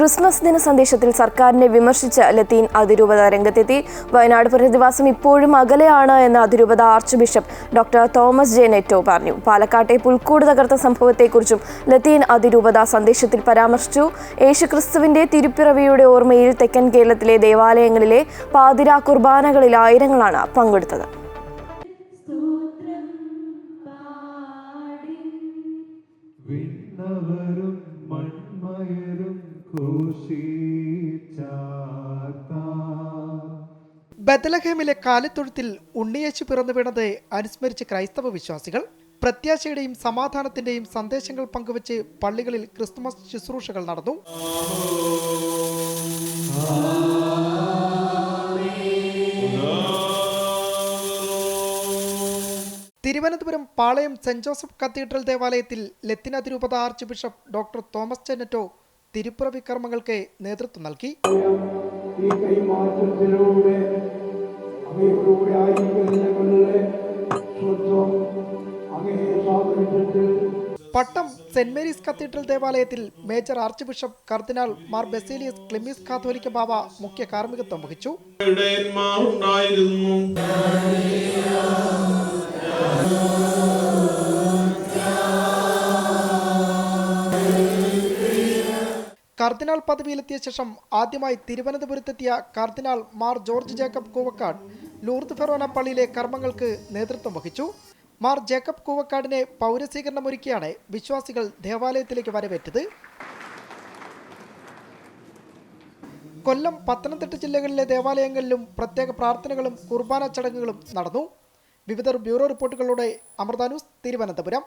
Christmas ദിന സന്ദേശത്തിൽ സർക്കാരിനെ വിമർശിച്ച ലത്തീൻ അതിരൂപത രംഗത്തെത്തി. വയനാട് പ്രതിവാസം ഇപ്പോഴും അകലെയാണ് എന്ന് അതിരൂപത archbishop doctor Thomas J Netto പറഞ്ഞു. പാലക്കാട്ടെ പുൽക്കൂട് തകർത്ത സംഭവത്തെക്കുറിച്ചും ലത്തീൻ അതിരൂപത സന്ദേശത്തിൽ പരാമർശിച്ചു. യേശുക്രിസ്തുവിന്റെ തിരുപ്പിറവിയുടെ ഓർമ്മയിൽ തെക്കൻ കേരളത്തിലെ ദേവാലയങ്ങളിലെ പാതിര കുർബാനകളിൽ ആയിരങ്ങളാണ് പങ്കെടുത്തത്. മൺമയരും ബദലഹേമിലെ കാലിത്തൊഴുത്തിൽ ഉണ്ണിയേശു പിറന്നു വീണത് അനുസ്മരിച്ച് ക്രൈസ്തവ വിശ്വാസികൾ പ്രത്യാശയുടെയും സമാധാനത്തിന്റെയും സന്ദേശങ്ങൾ പങ്കുവച്ച് പള്ളികളിൽ ക്രിസ്തുമസ് ശുശ്രൂഷകൾ നടന്നു. Thiruvananthapuram Palayam saint Joseph cathedral ദേവാലയത്തിൽ ലത്തിനതിരൂപത ആർച്ച് ബിഷപ്പ് ഡോക്ടർ തോമസ് ചെന്നറ്റോ തിരുപ്പിറവി കർമ്മങ്ങൾക്ക് നേതൃത്വം നൽകി. ഈ കൈമാറ്റത്തിലൂടെ സ്വത്വം പട്ടം സെന്റ് മേരീസ് കത്തീഡ്രൽ ദേവാലയത്തിൽ മേജർ ആർച്ച് ബിഷപ്പ് കർദിനാൾ മാർ ബെസീലിയസ് ക്ലിമീസ് കാത്തോലിക്ക ബാബ മുഖ്യ കാർമ്മികത്വം വഹിച്ചു. കർദിനാൾ പദവിയിലെത്തിയ ശേഷം ആദ്യമായി തിരുവനന്തപുരത്തെത്തിയ കർദിനാൾ Mar George Jacob Koovakad Lourdes forane പള്ളിയിലെ കർമ്മങ്ങൾക്ക് നേതൃത്വം വഹിച്ചു. മാർ ജേക്കബ് കൂവക്കാടിനെ പൗരസ്വീകരണമൊരുക്കിയാണ് വിശ്വാസികൾ ദേവാലയത്തിലേക്ക് വരവേറ്റത്. കൊല്ലം പത്തനംതിട്ട ജില്ലകളിലെ ദേവാലയങ്ങളിലും പ്രത്യേക പ്രാർത്ഥനകളും കുർബാന ചടങ്ങുകളും നടന്നു. വിവിധ ബ്യൂറോ റിപ്പോർട്ടുകളോടെ അമൃതാനൂസ് തിരുവനന്തപുരം.